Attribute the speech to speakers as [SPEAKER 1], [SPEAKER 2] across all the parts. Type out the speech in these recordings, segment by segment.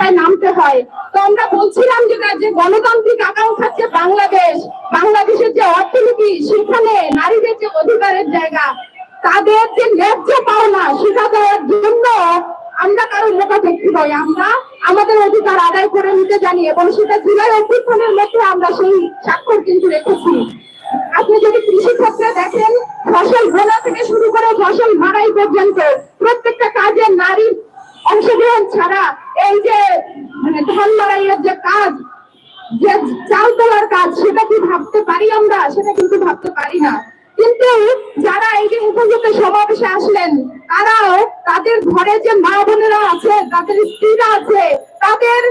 [SPEAKER 1] রাস্তায় নামতে হয়। তো আমরা বলছিলাম যেটা যে গণতান্ত্রিক আকাঙ্ক্ষার যে বাংলাদেশ, বাংলাদেশের যে অর্থনীতি সেখানে নারীদের যে অধিকারের জায়গা, তাদের যে ন্যায্য পাওনা, সেটা দেওয়ার জন্য আমরা কারও মুখাপেক্ষি নই। আমরা আমাদের অধিকার আদায় করে নিতে জানি এবং সেটা জুলাই অভ্যুত্থানের মধ্যে আমরা সেই স্বাক্ষর কিন্তু রেখেছি। আপনি যদি কৃষি ক্ষেত্রে দেখেন, ফসল বোনা থেকে শুরু করে ফসল মারাই পর্যন্ত প্রত্যেকটা কাজে নারীর অংশগ্রহণ ছাড়া এই যে মানে ধান মারাইয়ের যে কাজ, যে চাল তোলার কাজ, সেটা কি ভাবতে পারি আমরা? সেটা কিন্তু ভাবতে পারি না। কিন্তু যারা এই যে হেফাজতে সমাবেশে আসলেন, তারাও তাদের ঘরে যে মা বোনেরা আছে, তাদের স্ত্রীরা আছে, তাদের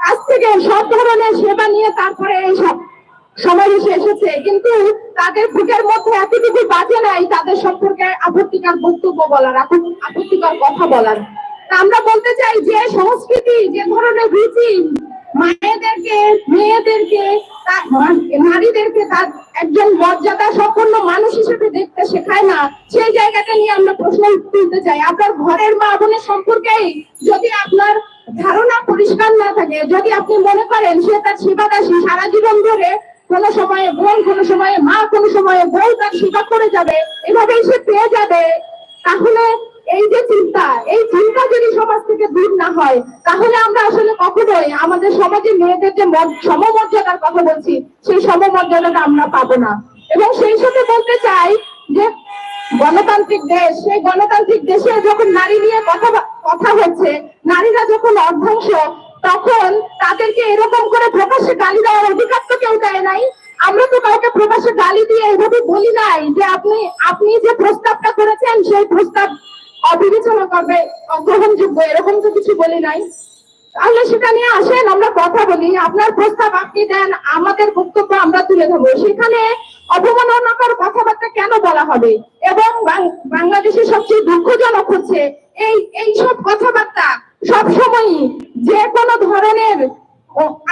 [SPEAKER 1] কাছ থেকে সব ধরনের সেবা নিয়ে তারপরে এই সব সমাবেশে এসেছে। কিন্তু তাদের বুকের মধ্যে এতটুকু বাজে নাই, তাদের সম্পর্কে আপত্তিকর বক্তব্য বলার, আপত্তি- আপত্তিকর কথা বলার। আমরা বলতে চাই যে সংস্কৃতি, যে ধরনের রুচি মায়েদেরকে, মেয়েদেরকে নারীদেরকে তার একজন মর্যাদা সম্পন্ন মানুষ হিসেবে দেখতে শেখায় না। সেই জায়গাটা নিয়ে আমরা প্রশ্ন তুলতে চাই। আপনার ঘরের মা বোনের সম্পর্কেই যদি আপনার ধারণা পরিষ্কার না থাকে, যদি আপনি মনে করেন সে তার সেবাদাসী, সারা জীবন ধরে কোনো সময়ে বোন, কোনো সময়ে মা, কোনো সময়ে বউ তার সেবা করে যাবে, এভাবেই সে পেয়ে যাবে, তাহলে এই যে চিন্তা, এই চিন্তা যদি সমাজ থেকে দূর না হয়, তাহলে আমরা আসলে কখনোই আমাদের সমাজে মেয়েদের যে সমমর্যাদার কথা বলছি, সেই সমমর্যাদাটা আমরা পাবো না। এবং সেই সাথে বলতে চাই যে গণতান্ত্রিক দেশ, সেই গণতান্ত্রিক দেশে যখন নারী নিয়ে কথা কথা হচ্ছে, নারীরা যখন অর্ধাংশ, তখন তাদেরকে এরকম করে প্রকাশ্যে গালি দেওয়ার অধিকার তো কেউ দেয় নাই। আমরা তো কাউকে প্রকাশ্যে গালি দিয়ে এভাবে বলি নাই যে আপনি আপনি যে প্রস্তাবটা করেছেন, সেই প্রস্তাব অবিবেচনা করবে অগ্রহণযোগ্য এরকম তো কিছু বলি নাই। তাহলে সেটা নিয়ে আসেন, আমরা কথা বলি, আপনার প্রস্তাব আপনি দেন, আমাদের বক্তব্য আমরা তুলে ধরবো। সেখানে অবমাননাকর কথাবার্তা কেন বলা হবে? এবং বাং- বাংলাদেশের সবচেয়ে দুঃখজনক হচ্ছে, এই এই সব কথাবার্তা সবসময়ই যে কোনো ধরনের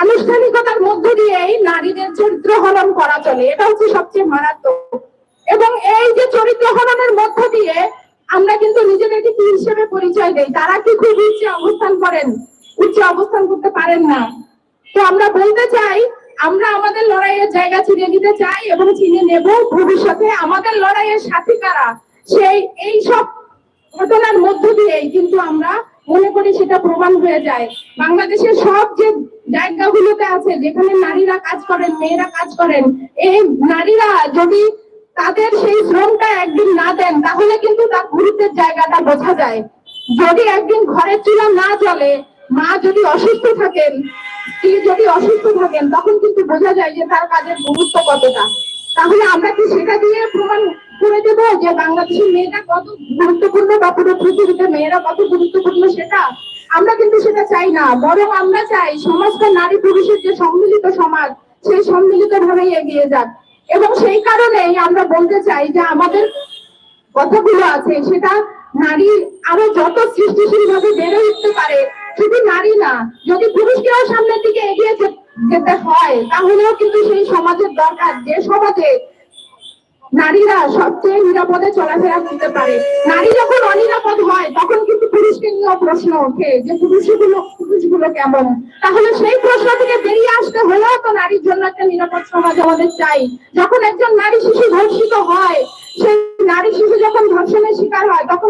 [SPEAKER 1] আনুষ্ঠানিকতার মধ্য দিয়েই নারীদের চরিত্র হনন করা চলে। এটা হচ্ছে সবচেয়ে মারাত্মক। এবং এই যে চরিত্র হরণের মধ্য দিয়ে আমরা কিন্তু নিজেদেরকে কি হিসেবে পরিচয় দেই? তারা কি খুব উচ্চে অবস্থান করেন? উচ্চে অবস্থান করতে পারেন না। তো আমরা বলতে চাই, আমরা আমাদের লড়াইয়ের জায়গা চিনে নিতে চাই এবং চিনে নেব ভবিষ্যতে আমাদের লড়াইয়ের সাথী কারা? সেই, এই সব ঘটনার মধ্য দিয়েই কিন্তু আমরা মনে করি সেটা প্রমাণ হয়ে যায়। বাংলাদেশের সব যে জায়গাগুলোতে আছে, যেখানে নারীরা কাজ করেন, মেয়েরা কাজ করেন, এই নারীরা যদি তাদের সেই শ্রমটা একদিন না দেন, তাহলে কিন্তু তার গুরুত্বের জায়গাটা বোঝা যায়। যদি একদিন ঘরের চুলা না জ্বলে, মা যদি অসুস্থ থাকেন যদি অসুস্থ থাকেন, তখন কিন্তু বোঝা যায় যে তার কাজের গুরুত্ব কতটা। তাহলে আমরা কি সেটা দিয়ে প্রমাণ করে দেব যে বাংলাদেশের মেয়েরা কত গুরুত্বপূর্ণ বা পুরো পৃথিবীতে মেয়েরা কত গুরুত্বপূর্ণ সেটা? আমরা কিন্তু সেটা চাই না, বরং আমরা চাই সমাজটা নারী পুরুষের যে সম্মিলিত সমাজ, সেই সম্মিলিত ভাবেই এগিয়ে যাক। এবং সেই কারণেই আমরা বলতে চাই যে আমাদের কথাগুলো আছে, সেটা নারী আরও যত সৃষ্টিশীল ভাবে বেড়ে উঠতে পারে, শুধু নারী না, যদি পুরুষকেও সামনের দিকে এগিয়ে যেতে হয়, তাহলেও কিন্তু সেই সমাজের দরকার যে সমাজে নারীরা সবচেয়ে নিরাপদে চলাফেরা করতে পারে। নারী যখন অনিরাপদ হয়, তখন কিন্তু পুরুষকে নিয়েও প্রশ্ন ওঠে যে পুরুষগুলো পুরুষগুলো কেমন? তাহলে সেই প্রশ্ন থেকে বেরিয়ে আসতে হলেও তো নারীর জন্য একটা নিরাপদ সমাজ আমাদের চাই। যখন একজন নারী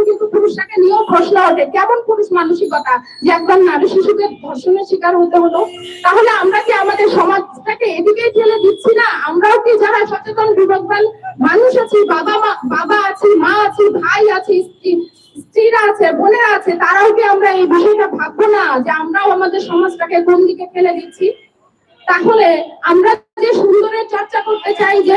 [SPEAKER 1] কিন্তু পুরুষটাকে নিয়েও প্রশ্ন ওঠে। কেমন পুরুষ মানসিকতা? যে একজন নারী শিশুকে ধর্ষণের শিকার হতে হলো, তাহলে আমরা কি আমাদের সমাজটাকে এদিকেই ঠেলে দিচ্ছি না? আমরাও কি যারা সচেতন, বিবেকবান মানুষ আছি, বাবা মা, বাবা আছি, মা আছি, ভাই আছি, স্ত্রী, স্ত্রীরা আছে, বোনেরা আছে, তারাও কি আমরা এই বিষয়টা ভাববো না যে আমরাও আমাদের সমাজটাকে কোন দিকে ফেলে দিচ্ছি? তাহলে আমরা যে সুন্দরের চর্চা করতে চাই, যে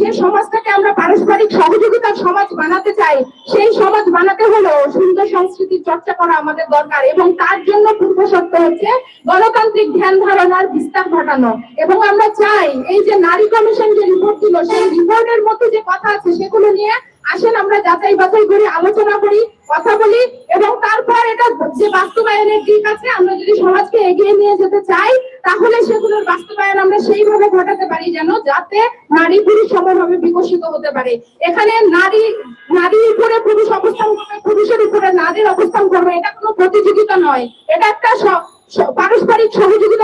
[SPEAKER 1] যে সমাজটাকে আমরা পারস্পরিক সহযোগিতার সমাজ বানাতে চাই, সেই সমাজ বানাতে হলো সুন্দর সংস্কৃতির চর্চা করা আমাদের দরকার এবং তার জন্য পূর্ব শর্ত হচ্ছে গণতান্ত্রিক ধ্যান ধারণার বিস্তার ঘটানো। এবং আমরা চাই এই যে নারী কমিশন যে রিপোর্ট দিল, সেই রিপোর্টের মধ্যে যে কথা আছে, সেগুলো নিয়ে আসেন, আমরা যাচাই বাছাই করি আলোচনা করি, কথা বলি এবং তারপর এটা যে বাস্তবায়নের দিক আছে, আমরা যদি সমাজকে এগিয়ে নিয়ে যেতে চাই তাহলে সেগুলোর বাস্তবায়ন আমরা সেইভাবে ঘটাতে পারি যেন যাতে নারী পুরুষ সমভাবে বিকশিত হতে পারে। এখানে নারী নারীর উপরে পুরুষ অবস্থান করবে, পুরুষের উপরে নারীর অবস্থান করবে, এটা কোনো প্রতিযোগিতা নয়। এটা একটা স- স-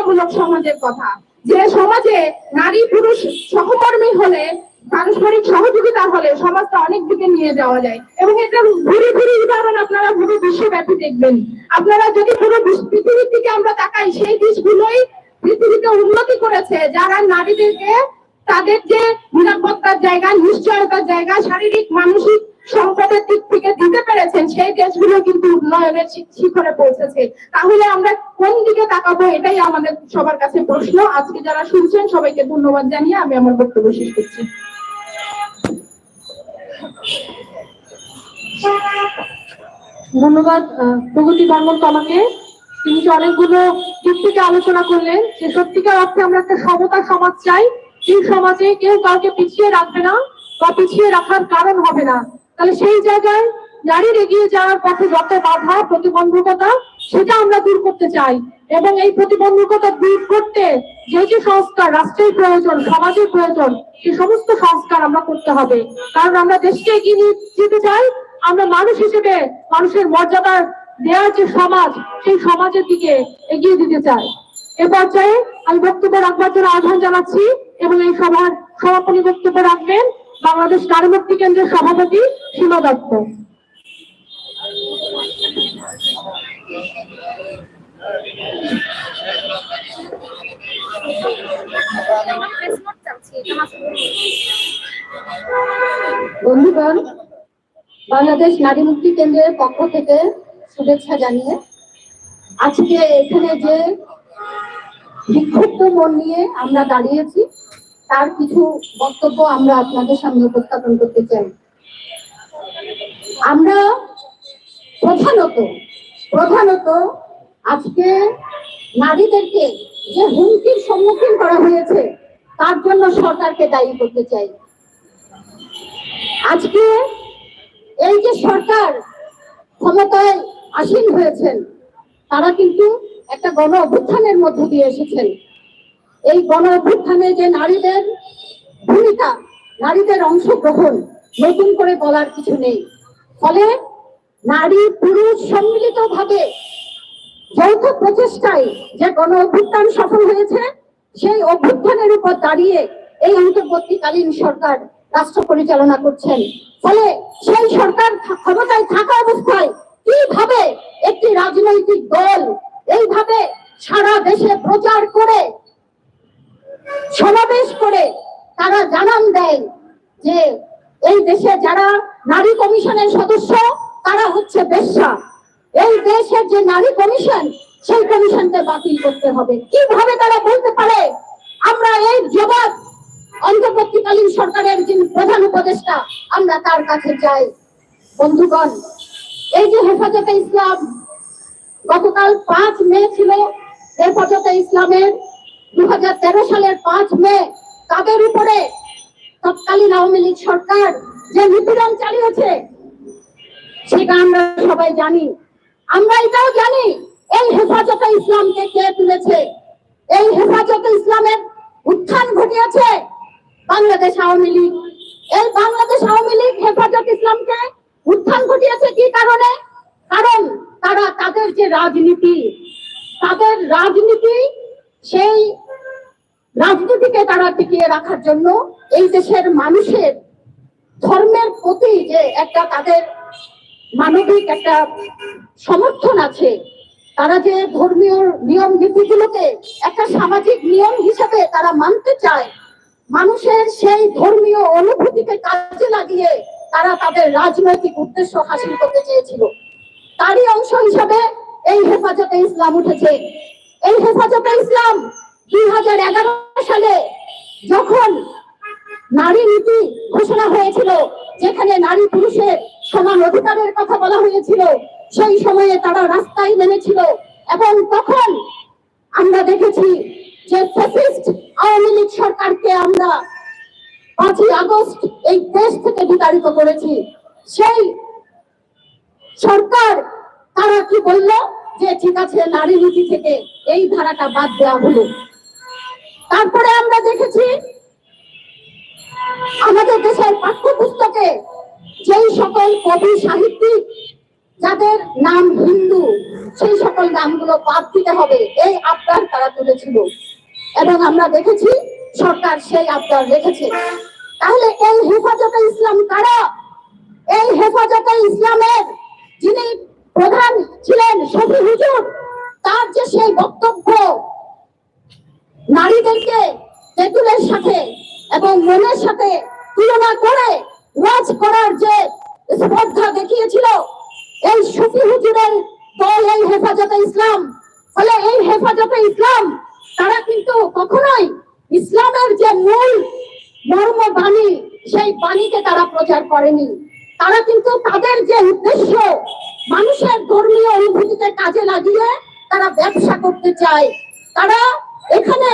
[SPEAKER 1] উন্নয়নমূলক সমাজের কথা। যে সমাজে নারী পুরুষ সহকর্মী হলে, পারস্পরিক সহযোগিতা হলে সমাজটা অনেক দিকে নিয়ে যাওয়া যায়। এবং এটা ঘুরে ঘুরে উদাহরণ আপনারা পুরো বিশ্বব্যাপী দেখবেন। আপনারা যদি পুরো পৃথিবীর দিকে আমরা তাকাই, সেই দেশগুলোই পৃথিবীতে উন্নতি করেছে, যারা নারীদেরকে তাদের যে নিরাপত্তার জায়গা, নিশ্চয়তার জায়গা, শারীরিক, মানসিক সম্পদের দিক থেকে দিতে পেরেছেন, সেই দেশগুলো কিন্তু উন্নয়নের শিখরে পৌঁছেছে। তাহলে আমরা কোন দিকে তাকাবো এটাই আমাদের সবার কাছে প্রশ্ন। আজকে যারা শুনছেন, সবাইকে ধন্যবাদ জানিয়ে আমি আমার বক্তব্য শেষ করছি।
[SPEAKER 2] ধন্যবাদ প্রগতি বর্মন আমাকে। তিনি যে অনেকগুলো দিক থেকে আলোচনা করলেন যে সত্যিকার অর্থে আমরা একটা সমতা সমাজ চাই। এই সমাজে কেউ কাউকে পিছিয়ে রাখবে না বা পিছিয়ে রাখার কারণ হবে না। তাহলে সেই জায়গায় নারীর এগিয়ে যাওয়ার পথে যত বাধা, প্রতিবন্ধকতা, সেটা আমরা দূর করতে চাই। এবং এই প্রতিবন্ধকতা দূর করতে যে যে সংস্কার, রাষ্ট্রের প্রয়োজন, সমাজের প্রয়োজন সেই সমস্ত সংস্কার আমরা করতে হবে। কারণ আমরা দেশকে এগিয়ে যেতে চাই, আমরা মানুষ হিসেবে মানুষের মর্যাদা দেওয়ার যে সমাজ, সেই সমাজের দিকে এগিয়ে দিতে চাই এ পর্যায়ে আমি বক্তব্য রাখবার জন্য আহ্বান জানাচ্ছি এবং এই সভার সমাপনী বক্তব্য রাখবেন বাংলাদেশ নারী মুক্তি কেন্দ্রের সভাপতি সীমা দত্ত।
[SPEAKER 3] বন্ধুগণ, বাংলাদেশ নারী মুক্তি কেন্দ্রের পক্ষ থেকে শুভেচ্ছা জানিয়ে আজকে এখানে যে বিক্ষুব্ধ মন নিয়ে আমরা দাঁড়িয়েছি, তার কিছু বক্তব্য আমরা আপনাদের সামনে উপস্থাপন করতে চাই। আমরা প্রধানত প্রধানত আজকে নারীদেরকে যে হুমকির সম্মুখীন করা হয়েছে, তার জন্য সরকারকে দায়ী করতে চাই। আজকে এই যে সরকার ক্ষমতায় আসীন হয়েছেন। তারা কিন্তু একটা গণ অভ্যুত্থানের মধ্য দিয়ে এসেছেন। এই গণ অভ্যুত্থানে যে নারীদের ভূমিকা, নারীদের অংশগ্রহণ নতুন করে বলার কিছু নেই। ফলে নারী পুরুষ সম্মিলিত ভাবে যৌথ প্রচেষ্টায় যে গণ অভ্যুত্থান সফল হয়েছে, সেই অভ্যুত্থানের উপর দাঁড়িয়ে এই অন্তর্বর্তীকালীন সরকার রাষ্ট্র পরিচালনা করছেন। ফলে সেই সরকার ক্ষমতায় থাকা অবস্থায় কীভাবে একটি রাজনৈতিক দল এইভাবে সারা দেশে প্রচার করে, সমাবেশ করে তারা জানান দেয় যে এই দেশে যারা নারী কমিশনের সদস্য, তারা হচ্ছে বেশ্যা। এই দেশের যে নারী কমিশন, সেই কমিশনকে বাতিল করতে হবে। কীভাবে তারা বলতে পারে? আমরা এই জবাব অন্তর্বর্তীকালীন সরকারের যিনি প্রধান উপদেষ্টা, আমরা তার কাছে যাই। বন্ধুগণ এই যে হেফাজতে ইসলাম, গতকাল পাঁচ মে ছিল হেফাজতে ইসলামের দু হাজার তেরো সালের পাঁচ মে। তাদের উপরে তৎকালীন আওয়ামী লীগ সরকার যে নিপীড়ন চালিয়েছে, সেটা আমরা সবাই জানি। আমরা এটাও জানি, এই হেফাজতে ইসলামকে কে তুলেছে? এই হেফাজতে ইসলামের উত্থান ঘটিয়েছে বাংলাদেশ আওয়ামী লীগ। এই বাংলাদেশ আওয়ামী লীগ হেফাজত ইসলামকে উত্থান ঘটিয়েছে কি কারণে? কারণ তারা তাদের যে রাজনীতি, তাদের রাজনীতি সেই রাজনীতিকে তারা টিকিয়ে রাখার জন্য এই দেশের মানুষের ধর্মের প্রতি যে একটা তাদের মানবিক একটা সমর্থন আছে, তারা যে ধর্মীয় নিয়ম নীতিগুলোকে একটা সামাজিক নিয়ম হিসেবে তারা মানতে চায়, মানুষের সেই ধর্মীয় অনুভূতিকে কাজে লাগিয়ে তারা তাদের রাজনৈতিক উদ্দেশ্য হাসিল করতে চেয়েছিল। তারই অংশ হিসাবে এই হেফাজতে ইসলাম উঠেছে। এই হেফাজতে ইসলাম দুই হাজার এগারো সালে যখন নারী নীতি ঘোষণা হয়েছিল, যেখানে নারী পুরুষের সমান অধিকারের কথা বলা হয়েছিল, সেই সময়ে তারা রাস্তায় নেমেছিল এবং তখন আমরা দেখেছি যে ফ্যাসিস্ট আওয়ামী লীগ সরকারকে আমরা পাঁচই আগস্ট এই দেশ থেকে বিতাড়িত করেছি। সেই সরকার তারা কি বলল? যে ঠিক আছে, নারী নীতি থেকে এই ধারাটা বাদ দেওয়া হলো। তারপরে আমরা দেখেছি, আমাদের দেশের পাঠ্যপুস্তকে যেই সকল কবি সাহিত্যিক, যাদের নাম হিন্দু, সেই সকল নামগুলো বাদ দিতে হবে। এই আবদার তারা তুলেছিল। এবং আমরা দেখেছি, সরকার সেই আবদার রেখেছে। তাহলে এই হেফাজতে ইসলাম কারা? এই হেফাজতে ইসলামের যিনি প্রধান ছিলেন শফি হুজুর, তার যে সেই বক্তব্য নারীদেরকে তেঁতুলের সাথে এবং মনের সাথে তুলনা করে ওয়াজ করার যে স্পর্ধা দেখিয়েছিল, এই সুফি হুজুরের দল এই হেফাজতে ইসলাম। ফলে এই হেফাজতে ইসলাম, তারা কিন্তু কখনোই ইসলামের যে মূল মর্ম বাণী সেই বাণীকে তারা প্রচার করেনি। তারা কিন্তু তাদের যে উদ্দেশ্য মানুষের ধর্মীয় অনুভূতিকে কাজে লাগিয়ে তারা ব্যবসা করতে চায়, তারা এখানে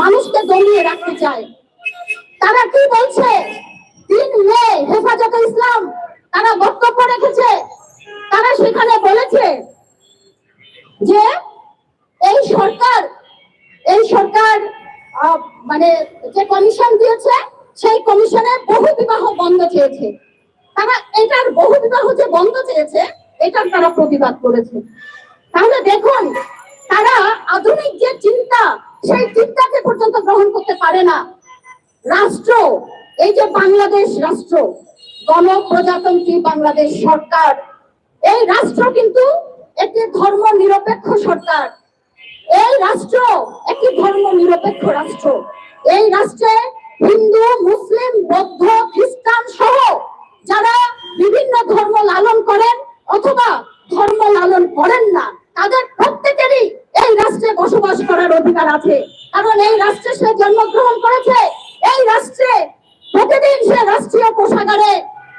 [SPEAKER 3] মানুষকে দমিয়ে রাখতে চায়। তারা কি বলছে? তিন মে, হেফাজতে ইসলাম। তারা বক্তব্য রেখেছে। তারা সেখানে বলেছে যে এই সরকার এই সরকার মানে যে কমিশন দিয়েছে, সেই কমিশনে বহু বিবাহ বন্ধ চেয়েছে। তারা এটার বহু বিবাহ যে বন্ধ চেয়েছে, এটার তারা প্রতিবাদ করেছে। তাহলে দেখুন, তারা আধুনিক যে চিন্তা, সেই চিন্তাকে পর্যন্ত গ্রহণ করতে পারে না। রাষ্ট্র, এই যে বাংলাদেশ রাষ্ট্র, গণপ্রজাতন্ত্রী বাংলাদেশ সরকার, এই রাষ্ট্র কিন্তু একটি ধর্ম নিরপেক্ষ সরকার। এই রাষ্ট্র একটি ধর্ম নিরপেক্ষ রাষ্ট্র। এই রাষ্ট্রে হিন্দু, মুসলিম, বৌদ্ধ, খ্রিস্টান সহ যারা বিভিন্ন ধর্ম লালন করেন অথবা ধর্ম লালন করেন না, তাদের প্রত্যেকেরই এই রাষ্ট্রে বসবাস করার অধিকার আছে। কারণ এই রাষ্ট্রে সে জন্মগ্রহণ করেছে, এই রাষ্ট্রে প্রতিদিন সে রাষ্ট্রীয় কোষাগারে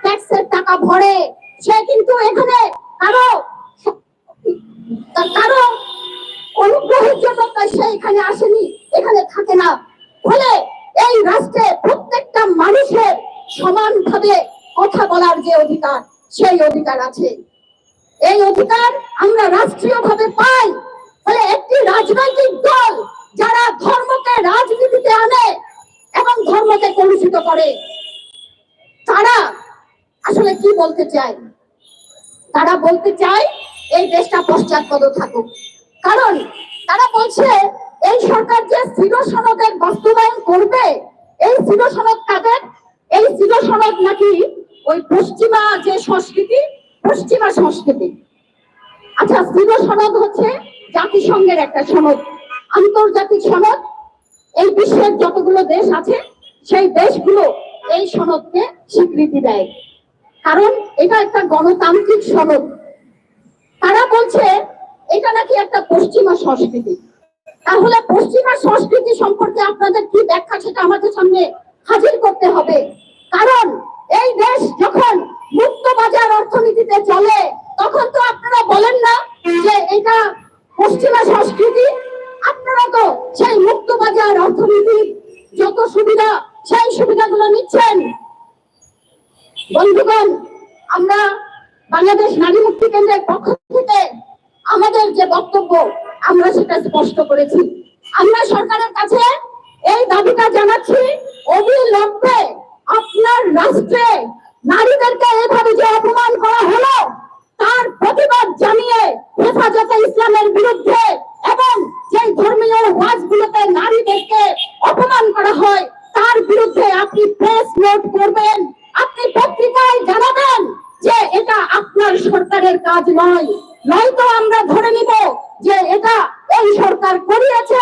[SPEAKER 3] ট্যাক্সের টাকা ভরে। সে কিন্তু এখানে কারও কারও অনুগ্রহের জন্য সে এখানে আসেনি, এখানে থাকে না। ফলে এই রাষ্ট্রে প্রত্যেকটা মানুষের সমানভাবে কথা বলার যে অধিকার, সেই অধিকার আছে। এই অধিকার আমরা রাষ্ট্রীয়ভাবে পাই। ফলে একটি রাজনৈতিক দল যারা ধর্মকে রাজনীতিতে আনে এবং ধর্মকে কলুষিত করে, তারা আসলে কি বলতে চায়? তারা বলতে চায়, এই দেশটা পশ্চাৎপদ থাকুক। কারণ তারা বলছে, এই সরকার যে স্থির সনদের বাস্তবায়ন করবে, এই স্থির সনদ কাদের? এই স্থির সনদ নাকি ওই পশ্চিমা যে সংস্কৃতি, পশ্চিমা সংস্কৃতি। আচ্ছা স্থির সনদ হচ্ছে জাতিসংঘের একটা সনদ, আন্তর্জাতিক সনদ। এই বিশ্বের যতগুলো দেশ আছে, সেই দেশগুলো এই সনদকে স্বীকৃতি দেয়। কারণ এটা একটা গণতান্ত্রিক সনদ। তারা বলছে এটা নাকি একটা পশ্চিমা সংস্কৃতি। তাহলে পশ্চিমা সংস্কৃতি সম্পর্কে আপনাদের কি ব্যাখ্যা সেটা আমাদের সামনে হাজির করতে হবে। কারণ এই দেশ যখন মুক্ত বাজার অর্থনীতিতে চলে, তখন তো আপনারা বলেন না যে এটা পশ্চিমা সংস্কৃতি। আপনারা তো সেই মুক্ত বাজার অর্থনীতির যত সুবিধা, সেই সুবিধাগুলো নিচ্ছেন। বন্ধুগণ, আমরা বাংলাদেশ নারী মুক্তি কেন্দ্রের পক্ষ যে বক্তব্য আমরা সেটা স্পষ্ট করেছি। আমরা সরকারের কাছে এই দাবিটা জানাচ্ছি, অবিলম্বে আপনার রাষ্ট্রে নারীদেরকে এভাবে যে অপমান করা হলো, তার প্রতিবাদ জানিয়ে হেফাজতে ইসলামের বিরুদ্ধে এবং যে ধর্মীয় ওয়াজগুলোতে নারীদেরকে অপমান করা হয়, তার বিরুদ্ধে আপনি প্রেস নোট করবেন। আপনি পত্রিকায় জানাবেন যে এটা আপনার সরকারের কাজ নয়। নয়তো আমরা ধরে নিব যে এটা এই সরকার করিয়েছে,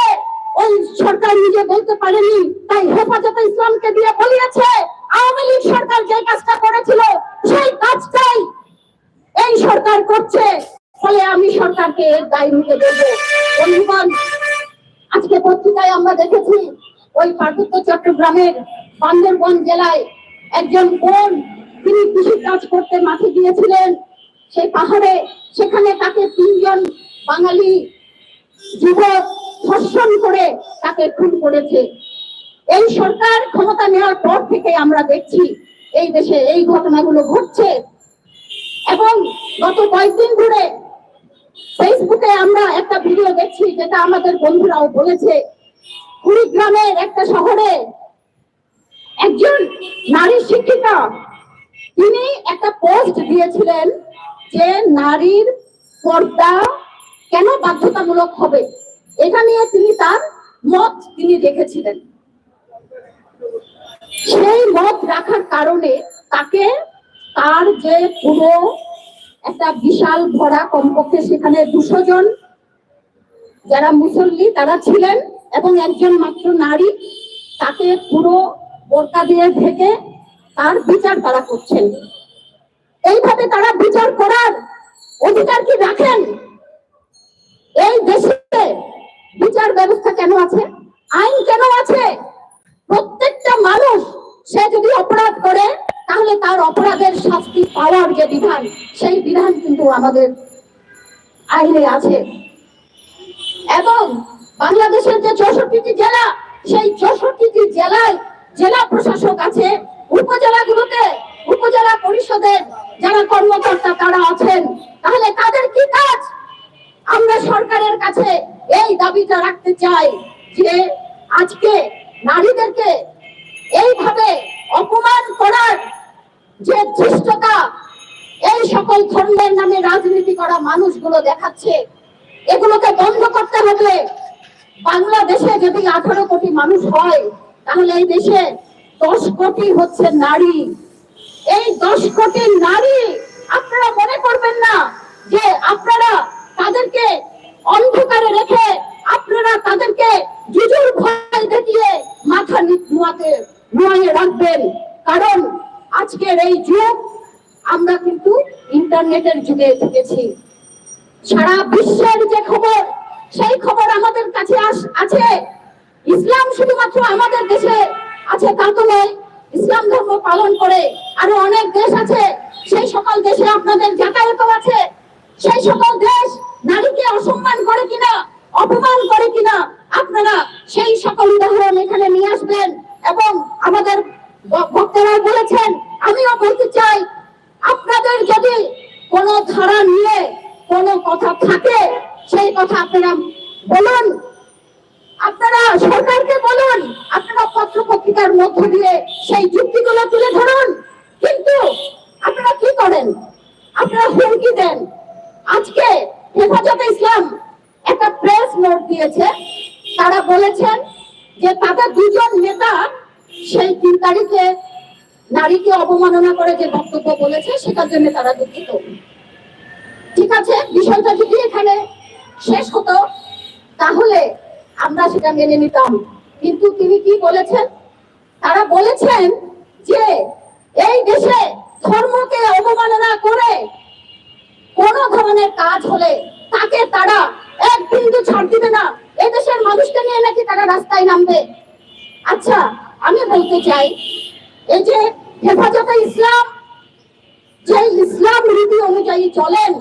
[SPEAKER 3] ওই সরকার নিজে বলতে পারেনি, তাই হেফাজতে ইসলামকে দিয়ে বলিয়েছে। আওয়ামী লীগ সরকার যে কাজটা করেছিল, সেই কাজটাই এই সরকার করছে। ফলে আমি সরকারকে এর দায় নিতে দেবো বন্ধুগণ, আজকে পত্রিকায় আমরা দেখেছি, ওই পার্বত্য চট্টগ্রামের বান্দরবন জেলায় একজন বোন, তিনি কৃষি কাজ করতে মাঠে গিয়েছিলেন। সেই পাহাড়ে সেখানে তাকে তিনজন বাঙালি যুবক ধর্ষণ করে তাকে খুন করেছে। এই সরকার ক্ষমতা নেওয়ার পর থেকে আমরা দেখছি এই দেশে এই ঘটনাগুলো ঘটছে। এবং গত কয়েকদিন ধরে ফেসবুকে আমরা একটা ভিডিও দেখছি যেটা আমাদের বন্ধুরাও বলেছে। কুড়িগ্রামের একটা শহরে একজন নারী শিক্ষিকা, তিনি একটা পোস্ট দিয়েছিলেন যে নারীর পর্দা কেন বাধ্যতামূলক হবে, এটা নিয়ে তিনি তার মত তিনি রেখেছিলেন। সেই মত রাখার কারণে তাকে তার যে পুরো একটা বিশাল ভরা কমপক্ষে সেখানে দুশো জন, যারা মুসল্লি তারা ছিলেন এবং একজন মাত্র নারী, তাকে পুরো বোরকা দিয়ে ঢেকে তার বিচার তারা করছেন। এইভাবে তারা বিচার করার অধিকার কি রাখেন? এই দেশে বিচার ব্যবস্থা কেন আছে? আইন কেন আছে? প্রত্যেকটা মানুষ সে যদি অপরাধ করে, তাহলে তার অপরাধের শাস্তি পাওয়ার যে বিধান, সেই বিধান কিন্তু আমাদের আইনে আছে। এবং বাংলাদেশের যে চৌষট্টিটি জেলা, সেই চৌষট্টিটি জেলায় জেলা প্রশাসক আছে। উপজেলাগুলোতে উপজেলা পরিষদের যারা কর্মকর্তা তারা আছেন, তাহলে তাদের কি কাজ? আমরা সরকারের কাছে এই দাবিটা রাখতে চাই যে আজকে নারীদেরকে এইভাবে অপমান করার যে ধৃষ্টতা এই সকল ধর্মের নামে রাজনীতি করা মানুষগুলো দেখাচ্ছে, এগুলোকে বন্ধ করতে হবে। বাংলাদেশে যদি আঠারো কোটি মানুষ হয়, তাহলে এই দেশে দশ কোটি হচ্ছে নারী। এই দশ কোটি নারী আপনারা মনে করবেন না যে আপনারা তাদেরকে অন্ধকারে রেখে আপনারা তাদেরকে জুজুর ভয় দেখিয়ে মাথা নোয়াতে, নোয়াইয়ে রাখবেন। কারণ আজকের এই যুগ, আমরা কিন্তু ইন্টারনেটের যুগে ঢুকেছি সারা বিশ্বের যে খবর, সেই খবর আমাদের কাছে আছে। ইসলাম শুধুমাত্র আমাদের দেশে আছে তা তো নয়। ইসলাম ধর্ম পালন করে আরও অনেক দেশ আছে। সেই সকল দেশে আপনাদের যাতায়াত আছে। সেই সকল দেশ নারীকে অসম্মান করে কিনা অপমান করে কিনা আপনারা সেই সকল উদাহরণ এখানে নিয়ে আসবেন এবং আমাদের ব- বক্তারা বলেছেন আমিও বলতে চাই আপনাদের যদি কোনো ধারা নিয়ে কোনো কথা থাকে সেই কথা আপনারা বলুন আপনারা সরকারকে বলুন আপনারা পত্র পত্রিকার মধ্য দিয়ে সেই যুক্তিগুলো তুলে ধরুন কিন্তু আপনারা কি করেন আপনারা হুমকি দেন আজকে হেফাজতে ইসলাম একটা প্রেস নোট দিয়েছে তারা বলেছেন যে তাদের দুজন নেতা সেই তিন তারিখে নারীকে অবমাননা করে যে বক্তব্য বলেছে সেটার জন্য তারা দুঃখিত। ঠিক আছে, বিষয়টা যদি এখানে শেষ হতো, তাহলে আমরা সেটা মেনে নিতাম। কিন্তু তিনি কি বলেছেন? তারা বলেছেন যে এই দেশে ধর্মকে অবমাননা করে কোন ধরনের কাজ হলে তাকে তারা এক বিন্দু ছাড় দিবে না। এদেশের মানুষকে নিয়ে নাকি তারা রাস্তায় নামবে। আচ্ছা আমি বলতে চাই, এই যে হেফাজতে ইসলাম যে ইসলাম রীতি অনুযায়ী চলেন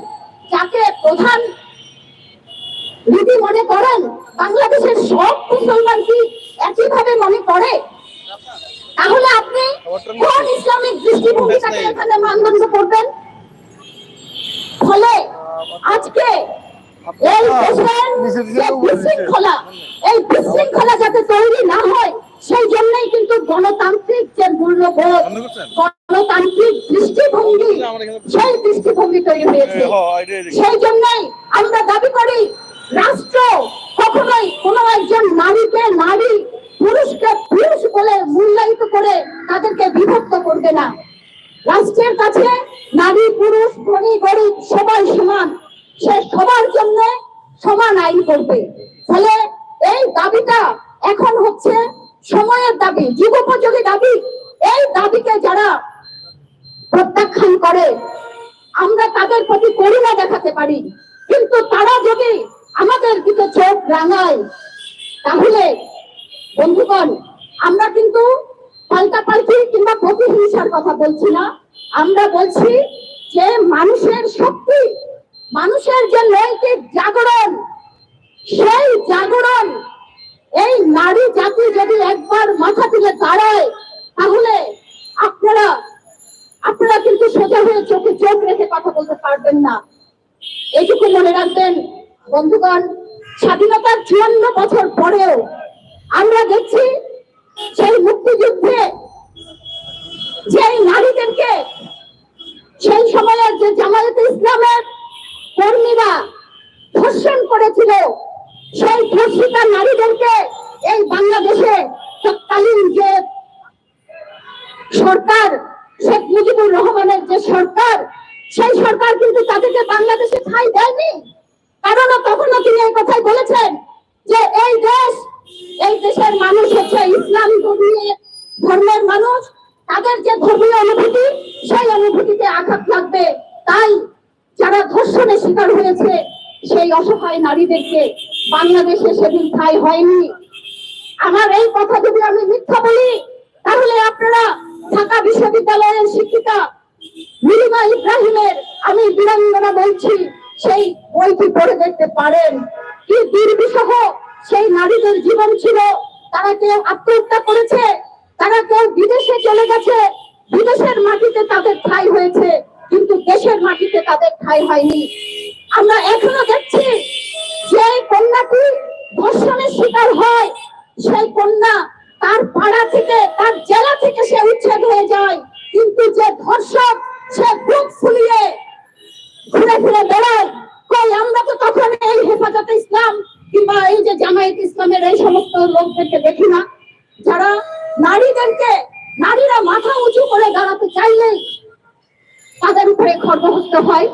[SPEAKER 3] যাকে প্রধান রীতি মনে করেন বাংলাদেশের সব মুসলমান কি একইভাবে মনে করে? তাহলে আপনি কোন ইসলামিক দৃষ্টিভঙ্গিটাকে এখানে মানদণ্ড করবেন? ফলে আজকে এই দেশের যে বিশৃঙ্খলা এই বিশৃঙ্খলা যাতে তৈরি না হয় সেই জন্যই কিন্তু গণতান্ত্রিক যে মূল্যবোধ গণতান্ত্রিক দৃষ্টিভঙ্গি সেই দৃষ্টিভঙ্গি তৈরি হয়েছে। সেই জন্যই আমরা দাবি করি রাষ্ট্র বন্ধুগণ, আমরা কিন্তু পাল্টাপাল্টি কিংবা প্রতিহিংসার কথা বলছি না। আমরা বলছি যে মানুষের শক্তি, মানুষের যে নৈতিক জাগরণ, সেই জাগরণ, এই নারী জাতি যদি একবার মাথা তুলে দাঁড়ায়, তাহলে আপনারা আপনারা কিন্তু সোজা হয়ে চোখে চোখ রেখে কথা বলতে পারবেন না। এইটুকু মনে রাখবেন, বন্ধুগণ, স্বাধীনতার চুয়ান্ন বছর পরেও আমরা দেখছি সেই মুক্তিযুদ্ধে যে নারীদেরকে সেই সময়ের যে জামায়াতে ইসলামের কর্মীরা ধর্ষণ করেছিল, সেই ধর্ষিতা নারীদেরকে এই বাংলাদেশে তৎকালীন যে সরকার, শেখ মুজিবুর রহমানের যে সরকার, সেই সরকার কিন্তু তাদেরকে বাংলাদেশে ঠাঁই দেয়নি। কারণ তখনও তিনি এই কথাই বলেছেন যে এই দেশ এই দেশের মানুষ হচ্ছে ইসলাম ধর্মের মানুষ। তাদের যে ধর্মীয় অনুভূতি, সেই অনুভূতিতে আঘাত লাগবে। তাই যারা ধর্ষণের শিকার হয়েছে, সেই অসহায় নারীদেরকে বাংলাদেশে সেদিন ঠাঁই হয়নি। আমার এই কথা যদি আমি মিথ্যা বলি, তাহলে আপনারা ঢাকা বিশ্ববিদ্যালয়ের শিক্ষিকা নীলিমা ইব্রাহিমের আমি বীরাঙ্গনা বলছি, সেই বইটি পড়ে দেখতে পারেন। কি দুর্বিষহ সেই নারীদের জীবন ছিল, তারা কেউ আত্মহত্যা করেছে, তারা কেউ বিদেশে চলে গেছে। বিদেশের মাটিতে তাদের ঠাঁই হয়েছে, কিন্তু দেশের মাটিতে তাদের ঠাঁই হয়নি। আমরা এখনও দেখছি যে কন্যাটি ধর্ষণের শিকার হয়। সেই কন্যা তার পাড়া থেকে, তার জেলা থেকে সে উচ্ছেদ হয়ে যায়। কিন্তু যে ধর্ষক, সে বুক ফুলিয়ে ঘুরে ফিরে বেড়ায়। কই, আমরা তো তখন এই হেফাজতে ইসলাম কিংবা এই যে জামায়াত ইসলামের এই সমস্ত লোকদেরকে দেখি না, যারা নারীদেরকে, নারীরা মাথা উঁচু করে দাঁড়াতে চাইলেই তাদের উপরে খর্বহস্ত হয়।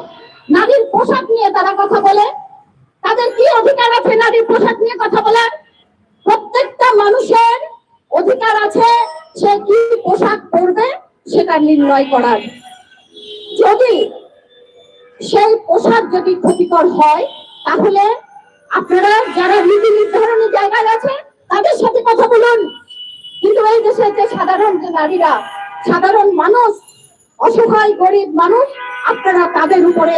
[SPEAKER 3] নারীর পোশাক নিয়ে তারা কথা বলে। তাদের কি অধিকার আছে নারীর পোশাক নিয়ে কথা বলার? প্রত্যেকটা মানুষের অধিকার আছে সে কি পোশাক পরবে সেটা নির্ণয় করার। যদি সেই পোশাক যদি ক্ষতিকর হয়, তাহলে আপনারা যারা নীতি নির্ধারণী জায়গায় আছে তাদের সাথে কথা বলুন। কিন্তু এই দেশের যে সাধারণ যে নারীরা, সাধারণ মানুষ, অসহায় গরিব মানুষ, আপনারা তাদের উপরে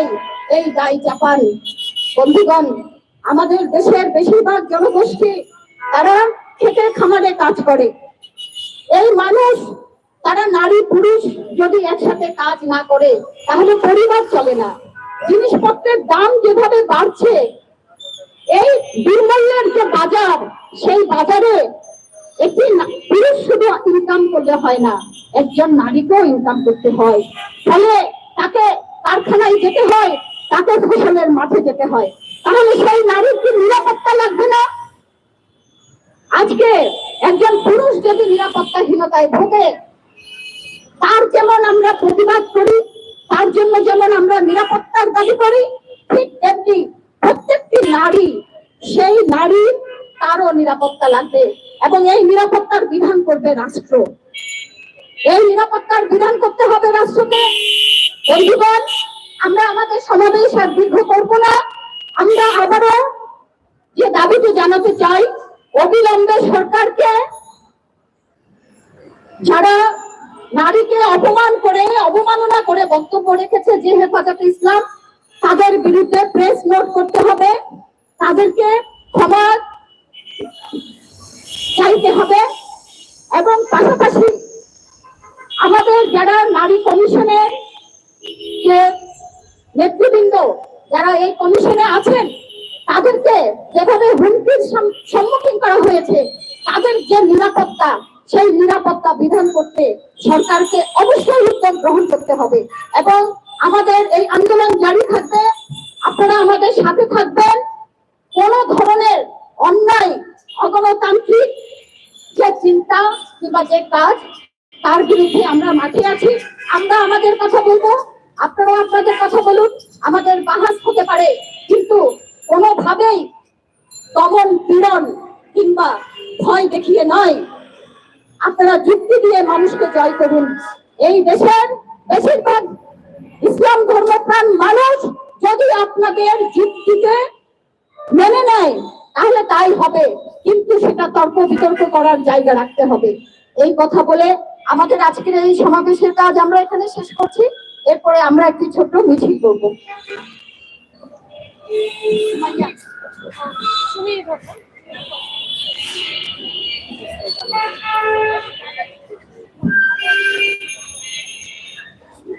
[SPEAKER 3] এই দায় চাপান। বন্ধুগণ, আমাদের দেশের বেশিরভাগ জনগোষ্ঠী, তারা খেতে খামারে কাজ করে। এই মানুষ, তারা নারী পুরুষ যদি একসাথে কাজ না করে, তাহলে পরিবার চলে না। জিনিসপত্রের দাম যেভাবে বাড়ছে এই দুর্মূল্যের যে বাজার, সেই বাজারে একটি পুরুষ শুধু ইনকাম করলে হয় না, একজন নারীকেও ইনকাম করতে হয়। ফলে তাকে কারখানায় যেতে হয়, তাকে ফসলের মাঠে যেতে হয়। তাহলে সেই নারীর কি নিরাপত্তা লাগবে না? আজকে একজন পুরুষ যদি নিরাপত্তাহীনতায় ভোগে, তার যেমন আমরা প্রতিবাদ করি, তার জন্য যেমন আমরা নিরাপত্তার দাবি করি, ঠিক তেমনি প্রত্যেকটি নারী, সেই নারীর তারও নিরাপত্তা লাগবে এবং এই নিরাপত্তার বিধান করবে রাষ্ট্র। এই নিরাপত্তার বিধান করতে হবে রাষ্ট্রকে। বন্ধুগণ, আমরা আমাদের সমাবেশ আর দীর্ঘ করব না। আমরা আবারও যে দাবিটি জানাতে চাই, অবিলম্বে সরকারকে যারা নারীকে অপমান করে, অবমাননা করে বক্তব্য রেখেছে যে হেফাজতে ইসলাম তাদের বিরুদ্ধে প্রেস নোট করতে হবে। তাদেরকে ক্ষমা চাইতে হবে এবং পাশাপাশি আমাদের যারা নারী কমিশনের যে নেতৃবৃন্দ, যারা এই কমিশনে আছেন, তাদেরকে যেভাবে হুমকির সম্মুখীন করা হয়েছে, তাদের যে নিরাপত্তা, সেই নিরাপত্তা বিধান করতে সরকারকে অবশ্যই উদ্যোগ গ্রহণ করতে হবে এবং আমাদের এই আন্দোলন জারি থাকবে, আপনারা আমাদের সাথে থাকবেন। কোন ধরনের অন্যায়, অগণতান্ত্রিক যে চিন্তা কিংবা যে কাজ, তার বিরুদ্ধে আমরা মাঠে আছি। আমরা আমাদের কথা বলব আপনারা আপনাদের কথা বলুন, আমাদের বাহাস হতে পারে। কিন্তু কোনোভাবেই দমন পীড়ন কিংবা ভয় দেখিয়ে নয়। আপনারা যুক্তি দিয়ে মানুষকে জয় করুন। এই দেশের বেশিরভাগ ইসলাম ধর্মপ্রাণ মানুষ যদি আপনাদের যুক্তিতে মেনে নেয়, তাহলে তাই হবে। কিন্তু সেটা তর্ক বিতর্ক করার জায়গা রাখতে হবে। এই কথা বলে আমাদের আজকের এই সমাবেশের কাজ আমরা এখানে শেষ করছি। এরপরে আমরা একটি ছোট্ট মিছিল করব।
[SPEAKER 2] তুমি